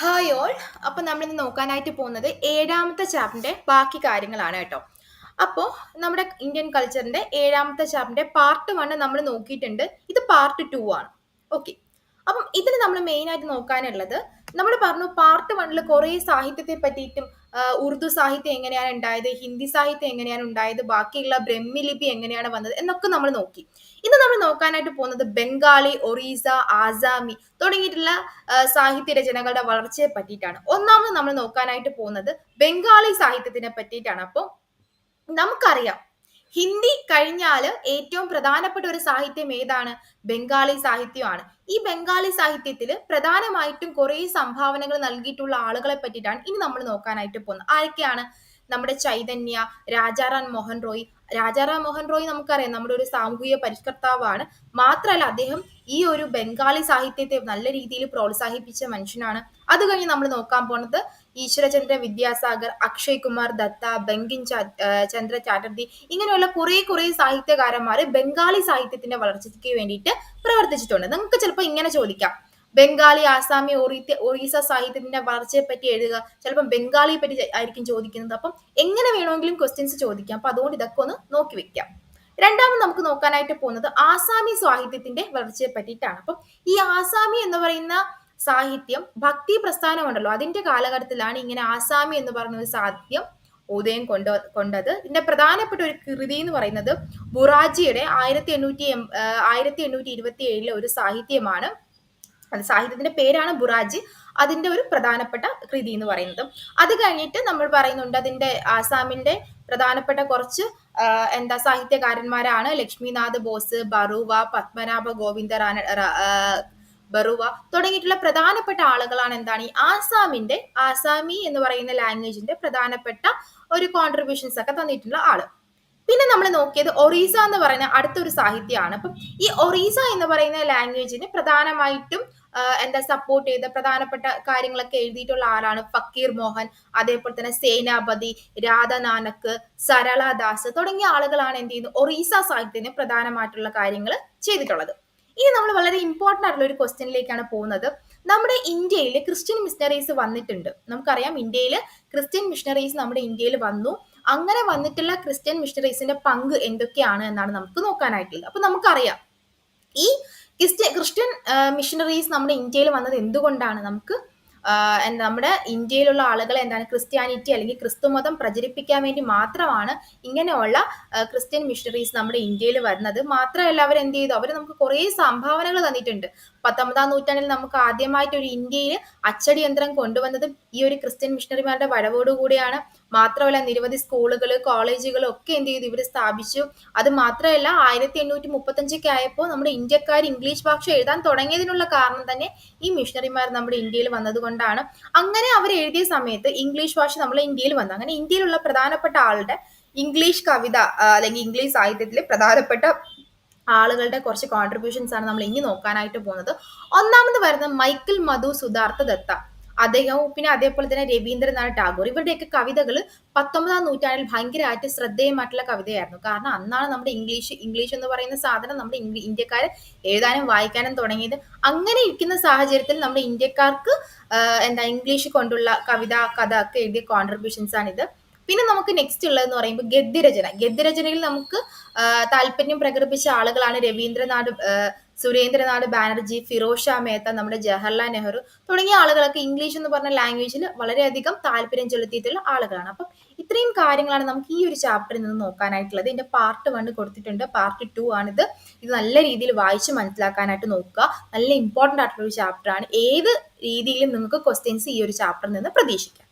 Hi all അപ്പോൾ നമ്മളിന്ന് നോക്കാനായിട്ട് പോകുന്നത് ഏഴാമത്തെ ചാപ്റ്ററിന്റെ ബാക്കി കാര്യങ്ങളാണ് കേട്ടോ. അപ്പോൾ നമ്മുടെ ഇന്ത്യൻ കൾച്ചറിന്റെ ഏഴാമത്തെ ചാപ്റ്ററിന്റെ പാർട്ട് വൺ നമ്മൾ നോക്കിയിട്ടുണ്ട്. ഇത് പാർട്ട് ടു ആണ്. ഓക്കെ അപ്പം ഇതിന് നമ്മൾ മെയിനായിട്ട് നോക്കാനുള്ളത് നമ്മൾ പറഞ്ഞു പാർട്ട് വണ്ണിൽ കുറേ സാഹിത്യത്തെ പറ്റിയിട്ടും ഉറുദു സാഹിത്യം എങ്ങനെയാണ് ഉണ്ടായത് ഹിന്ദി സാഹിത്യം എങ്ങനെയാണ് ഉണ്ടായത് ബാക്കിയുള്ള ബ്രഹ്മി ലിപി എങ്ങനെയാണ് വന്നത് എന്നൊക്കെ നമ്മൾ നോക്കി. ഇന്ന് നമ്മൾ നോക്കാനായിട്ട് പോകുന്നത് ബംഗാളി ഒറീസ ആസാമി തുടങ്ങിയിട്ടുള്ള സാഹിത്യ രചനകളുടെ വളർച്ചയെ പറ്റിയിട്ടാണ്. ഒന്നാമത് നമ്മൾ നോക്കാനായിട്ട് പോകുന്നത് ബംഗാളി സാഹിത്യത്തിനെ പറ്റിയിട്ടാണ്. അപ്പോൾ നമുക്കറിയാം ഹിന്ദി കഴിഞ്ഞാൽ ഏറ്റവും പ്രധാനപ്പെട്ട ഒരു സാഹിത്യം ഏതാണ്? ബംഗാളി സാഹിത്യമാണ്. ഈ ബംഗാളി സാഹിത്യത്തിൽ പ്രധാനമായിട്ടും കുറേ സംഭാവനകൾ നൽകിയിട്ടുള്ള ആളുകളെ പറ്റിയിട്ടാണ് ഇനി നമ്മൾ നോക്കാനായിട്ട് പോകുന്നത്. ആരൊക്കെയാണ്? നമ്മുടെ ചൈതന്യ രാജാറാം മോഹൻ റോയ്. രാജാറാം മോഹൻ റോയ് നമുക്കറിയാം നമ്മുടെ ഒരു സാമൂഹിക പരിഷ്കർത്താവാണ്. മാത്രമല്ല അദ്ദേഹം ഈ ഒരു ബംഗാളി സാഹിത്യത്തെ നല്ല രീതിയിൽ പ്രോത്സാഹിപ്പിച്ച മനുഷ്യനാണ്. അത് കഴിഞ്ഞ് നമ്മൾ നോക്കാൻ പോണത് ഈശ്വരചന്ദ്ര വിദ്യാസാഗർ അക്ഷയ് കുമാർ ദത്ത ബംഗിൻ ചന്ദ്ര ചാറ്റർജി ഇങ്ങനെയുള്ള കുറെ കുറെ സാഹിത്യകാരന്മാർ ബംഗാളി സാഹിത്യത്തിന്റെ വളർച്ചയ്ക്ക് വേണ്ടിയിട്ട് പ്രവർത്തിച്ചിട്ടുണ്ട്. നിങ്ങൾക്ക് ചിലപ്പോൾ ഇങ്ങനെ ചോദിക്കാം. ബംഗാളി ആസാമി ഒറീത്തി ഒറീസ സാഹിത്യത്തിന്റെ വളർച്ചയെ പറ്റി എഴുതുക. ചിലപ്പം ബംഗാളിയെ പറ്റി ആയിരിക്കും ചോദിക്കുന്നത്. അപ്പം എങ്ങനെ വേണമെങ്കിലും ക്വസ്റ്റ്യൻസ് ചോദിക്കാം. അപ്പൊ അതുകൊണ്ട് ഇതൊക്കെ ഒന്ന് നോക്കി വെക്കാം. രണ്ടാമത് നമുക്ക് നോക്കാനായിട്ട് പോകുന്നത് ആസാമി സാഹിത്യത്തിന്റെ വളർച്ചയെ പറ്റിയിട്ടാണ്. അപ്പം ഈ ആസാമി എന്ന് പറയുന്ന സാഹിത്യം ഭക്തി പ്രസ്ഥാനമുണ്ടല്ലോ. അതിന്റെ കാലഘട്ടത്തിലാണ് ഇങ്ങനെ ആസാമി എന്ന് പറയുന്ന ഒരു സാഹിത്യം ഉദയം കൊണ്ട കൊണ്ടത്. ഇതിന്റെ പ്രധാനപ്പെട്ട ഒരു കൃതി എന്ന് പറയുന്നത് ബുറാജിയുടെ ആയിരത്തി എണ്ണൂറ്റി ആയിരത്തി എണ്ണൂറ്റി ഇരുപത്തി ഏഴിലെ ഒരു സാഹിത്യമാണ്. അത് സാഹിത്യത്തിന്റെ പേരാണ് ബുറാജി. അതിന്റെ ഒരു പ്രധാനപ്പെട്ട കൃതി എന്ന് പറയുന്നത്. അത് കഴിഞ്ഞിട്ട് നമ്മൾ പറയുന്നുണ്ട് അതിന്റെ ആസാമിന്റെ പ്രധാനപ്പെട്ട കുറച്ച് എന്താ സാഹിത്യകാരന്മാരാണ് ലക്ഷ്മിനാഥ് ബോസ് ബറുവ പത്മനാഭ ഗോവിന്ദ റാന ബറുവ തുടങ്ങിയിട്ടുള്ള പ്രധാനപ്പെട്ട ആളുകളാണ് എന്താണ്? ഈ ആസാമിന്റെ ആസാമി എന്ന് പറയുന്ന ലാംഗ്വേജിന്റെ പ്രധാനപ്പെട്ട ഒരു കോൺട്രിബ്യൂഷൻസ് ഒക്കെ തന്നിട്ടുള്ള ആൾ. പിന്നെ നമ്മൾ നോക്കിയത് ഒറീസ എന്ന് പറയുന്ന അടുത്തൊരു സാഹിത്യമാണ്. അപ്പം ഈ ഒറീസ എന്ന് പറയുന്ന ലാംഗ്വേജിന് പ്രധാനമായിട്ടും എന്താ സപ്പോർട്ട് ചെയ്ത പ്രധാനപ്പെട്ട കാര്യങ്ങളൊക്കെ എഴുതിയിട്ടുള്ള ആളാണ് ഫക്കീർ മോഹൻ അതേപോലെ തന്നെ സേനാപതി രാധ നാനക്ക് സരള ദാസ് തുടങ്ങിയ ആളുകളാണ് എന്ത് ചെയ്യുന്നത് ഒറീസ സാഹിത്യത്തിന് പ്രധാനമായിട്ടുള്ള കാര്യങ്ങൾ ചെയ്തിട്ടുള്ളത്. ഇനി നമ്മൾ വളരെ ഇമ്പോർട്ടന്റ് ആയിട്ടുള്ള ഒരു ക്വസ്റ്റ്യനിലേക്കാണ് പോകുന്നത്. നമ്മുടെ ഇന്ത്യയിൽ ക്രിസ്ത്യൻ മിഷണറീസ് വന്നിട്ടുണ്ട്. നമുക്കറിയാം ഇന്ത്യയിൽ ക്രിസ്ത്യൻ മിഷണറീസ് നമ്മുടെ ഇന്ത്യയിൽ വന്നു. അങ്ങനെ വന്നിട്ടുള്ള ക്രിസ്ത്യൻ മിഷണറീസിന്റെ പങ്ക് എന്തൊക്കെയാണ് എന്നാണ് നമുക്ക് നോക്കാനായിട്ടുള്ളത്. അപ്പൊ നമുക്കറിയാം ഈ ക്രിസ്ത്യൻ ക്രിസ്ത്യൻ മിഷണറീസ് നമ്മുടെ ഇന്ത്യയിൽ വന്നത് എന്തുകൊണ്ടാണ്? നമുക്ക് നമ്മുടെ ഇന്ത്യയിലുള്ള ആളുകൾ എന്താണ് ക്രിസ്ത്യാനിറ്റി അല്ലെങ്കിൽ ക്രിസ്തു മതം പ്രചരിപ്പിക്കാൻ വേണ്ടി മാത്രമാണ് ഇങ്ങനെയുള്ള ക്രിസ്ത്യൻ മിഷണറീസ് നമ്മുടെ ഇന്ത്യയിൽ വരുന്നത്. മാത്രമല്ല അവർ എന്ത് ചെയ്തു? അവർ നമുക്ക് കുറേ സംഭാവനകൾ തന്നിട്ടുണ്ട്. പത്തൊമ്പതാം നൂറ്റാണ്ടിൽ നമുക്ക് ആദ്യമായിട്ട് ഒരു ഇന്ത്യയിൽ അച്ചടി യന്ത്രം കൊണ്ടുവന്നതും ഈ ഒരു ക്രിസ്ത്യൻ മിഷണറിമാരുടെ വരവോടുകൂടിയാണ്. മാത്രമല്ല നിരവധി സ്കൂളുകൾ കോളേജുകൾ ഒക്കെ എന്ത് ചെയ്തു? ഇവർ സ്ഥാപിച്ചു. അത് മാത്രമല്ല ആയിരത്തി എണ്ണൂറ്റി മുപ്പത്തഞ്ചൊക്കെ ആയപ്പോൾ നമ്മുടെ ഇന്ത്യക്കാർ ഇംഗ്ലീഷ് ഭാഷ എഴുതാൻ തുടങ്ങിയതിനുള്ള കാരണം തന്നെ ഈ മിഷണറിമാർ നമ്മുടെ ഇന്ത്യയിൽ വന്നതുകൊണ്ടാണ്. അങ്ങനെ അവർ എഴുതിയ സമയത്ത് ഇംഗ്ലീഷ് ഭാഷ നമ്മളെ ഇന്ത്യയിൽ വന്നു. അങ്ങനെ ഇന്ത്യയിലുള്ള പ്രധാനപ്പെട്ട ആളുടെ ഇംഗ്ലീഷ് കവിത അല്ലെങ്കിൽ ഇംഗ്ലീഷ് സാഹിത്യത്തിലെ പ്രധാനപ്പെട്ട ആളുകളുടെ കുറച്ച് കോൺട്രിബ്യൂഷൻസ് ആണ് നമ്മൾ ഇനി നോക്കാനായിട്ട് പോകുന്നത്. ഒന്നാമത് വരുന്നത് മൈക്കിൾ മധു സുധാർത്ഥ ദത്ത. അദ്ദേഹവും പിന്നെ അതേപോലെ തന്നെ രവീന്ദ്രനാഥ് ടാഗോർ. ഇവരുടെയൊക്കെ കവിതകൾ പത്തൊമ്പതാം നൂറ്റാണ്ടിൽ ഭയങ്കരമായിട്ട് ശ്രദ്ധേയമായിട്ടുള്ള കവിതയായിരുന്നു. കാരണം അന്നാണ് നമ്മുടെ ഇംഗ്ലീഷ് ഇംഗ്ലീഷ് എന്ന് പറയുന്ന സാധനം നമ്മുടെ ഇന്ത്യക്കാർ എഴുതാനും വായിക്കാനും തുടങ്ങിയത്. അങ്ങനെ ഇരിക്കുന്ന സാഹചര്യത്തിൽ നമ്മുടെ ഇന്ത്യക്കാർക്ക് എന്താ ഇംഗ്ലീഷ് കൊണ്ടുള്ള കവിത കഥ ഒക്കെ എഴുതിയ കോൺട്രിബ്യൂഷൻസ് ആണിത്. പിന്നെ നമുക്ക് നെക്സ്റ്റ് ഉള്ളതെന്ന് പറയുമ്പോൾ ഗദ്യരചന. ഗദ്യരചനയിൽ നമുക്ക് താല്പര്യം പ്രകടിപ്പിച്ച ആളുകളാണ് രവീന്ദ്രനാഥ് സുരേന്ദ്രനാഥ് ബാനർജി ഫിറോഷ മേത്ത നമ്മുടെ ജവഹർലാൽ നെഹ്റു തുടങ്ങിയ ആളുകളൊക്കെ ഇംഗ്ലീഷ് എന്ന് പറഞ്ഞ ലാംഗ്വേജിൽ വളരെയധികം താല്പര്യം ചെലുത്തിയിട്ടുള്ള ആളുകളാണ്. അപ്പം ഇത്രയും കാര്യങ്ങളാണ് നമുക്ക് ഈ ഒരു ചാപ്റ്ററിൽ നിന്ന് നോക്കാനായിട്ടുള്ളത്. ഇതിന്റെ പാർട്ട് വൺ കൊടുത്തിട്ടുണ്ട്. പാർട്ട് ടു ആണിത്. ഇത് നല്ല രീതിയിൽ വായിച്ച് മനസ്സിലാക്കാനായിട്ട് നോക്കുക. നല്ല ഇമ്പോർട്ടന്റ് ആയിട്ടുള്ള ഒരു ചാപ്റ്ററാണ് ഏത് രീതിയിലും നിങ്ങൾക്ക് ക്വസ്റ്റ്യൻസ് ഈ ഒരു ചാപ്റ്ററിൽ നിന്ന് പ്രതീക്ഷിക്കാം.